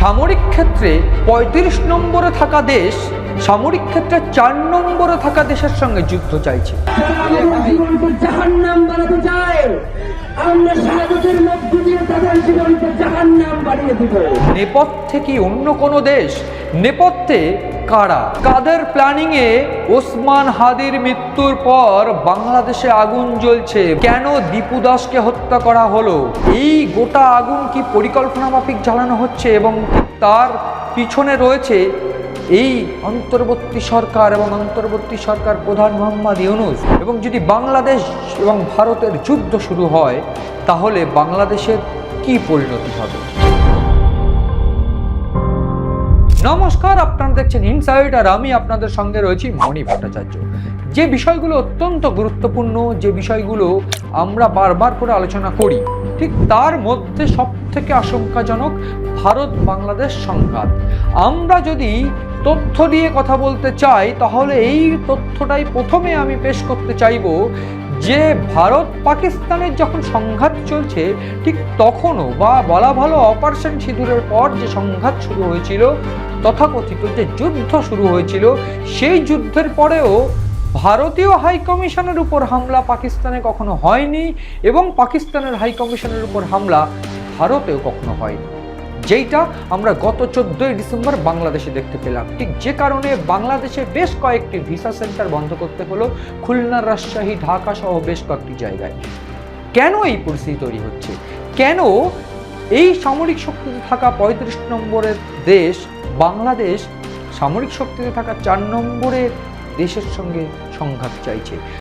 সামরিক ক্ষেত্রে পঁয়ত্রিশ নম্বরে থাকা দেশ, সামরিক ক্ষেত্রে চার নম্বরে থাকা দেশের সঙ্গে যুদ্ধ চাইছে। নেপথ থেকে অন্য কোনো দেশ? নেপথ্যে কারা? কাদের প্ল্যানিং এ ওসমান হাদির মৃত্যুর পর বাংলাদেশে আগুন জ্বলছে? কেন দীপু দাসকে হত্যা করা হলো? এই গোটা আগুন কি পরিকল্পনা মাফিক জ্বালানো হচ্ছে এবং তার পিছনে রয়েছে এই অন্তর্বর্তী সরকার এবং অন্তর্বর্তী সরকার প্রধান মোহাম্মদ ইউনুস? এবং যদি বাংলাদেশ এবং ভারতের যুদ্ধ শুরু হয়, তাহলে বাংলাদেশের কি পরিণতি হবে? নমস্কার, আপনারা দেখছেন ইনসাইড আর আমি আপনাদের সঙ্গে রয়েছি মণি ভট্টাচার্য। যে বিষয়গুলো অত্যন্ত গুরুত্বপূর্ণ, যে বিষয়গুলো আমরা বারবার করে আলোচনা করি, ঠিক তার মধ্যে সব থেকে আশঙ্কাজনক ভারত বাংলাদেশ সংঘাত। আমরা যদি তথ্য দিয়ে কথা বলতে চাই, তাহলে এই তথ্যটাই প্রথমে আমি পেশ করতে চাইব যে ভারত পাকিস্তানের যখন সংঘাত চলছে, ঠিক তখনও বা বলা ভালো অপারেশন সিঁদুরের পর যে সংঘাত শুরু হয়েছিল, তথাকথিত যে যুদ্ধ শুরু হয়েছিল, সেই যুদ্ধের পরেও ভারতীয় হাই কমিশনের উপর হামলা পাকিস্তানে কখনো হয়নি এবং পাকিস্তানের হাই কমিশনের উপর হামলা ভারতেও কখনো হয়নি। যেইটা আমরা গত চোদ্দোই ডিসেম্বর বাংলাদেশে দেখতে পেলাম। ঠিক যে কারণে বাংলাদেশে বেশ কয়েকটি ভিসা সেন্টার বন্ধ করতে হলো খুলনা রাজশাহী, ঢাকা সহ বেশ কয়েকটি জায়গায়। কেন এই পরিস্থিতি তৈরি হচ্ছে? কেন এই সামরিক শক্তিতে থাকা পঁয়ত্রিশ নম্বরের দেশ, বাংলাদেশ, সামরিক শক্তিতে থাকা চার নম্বরের দেশের সঙ্গে সংঘাত চাইছে?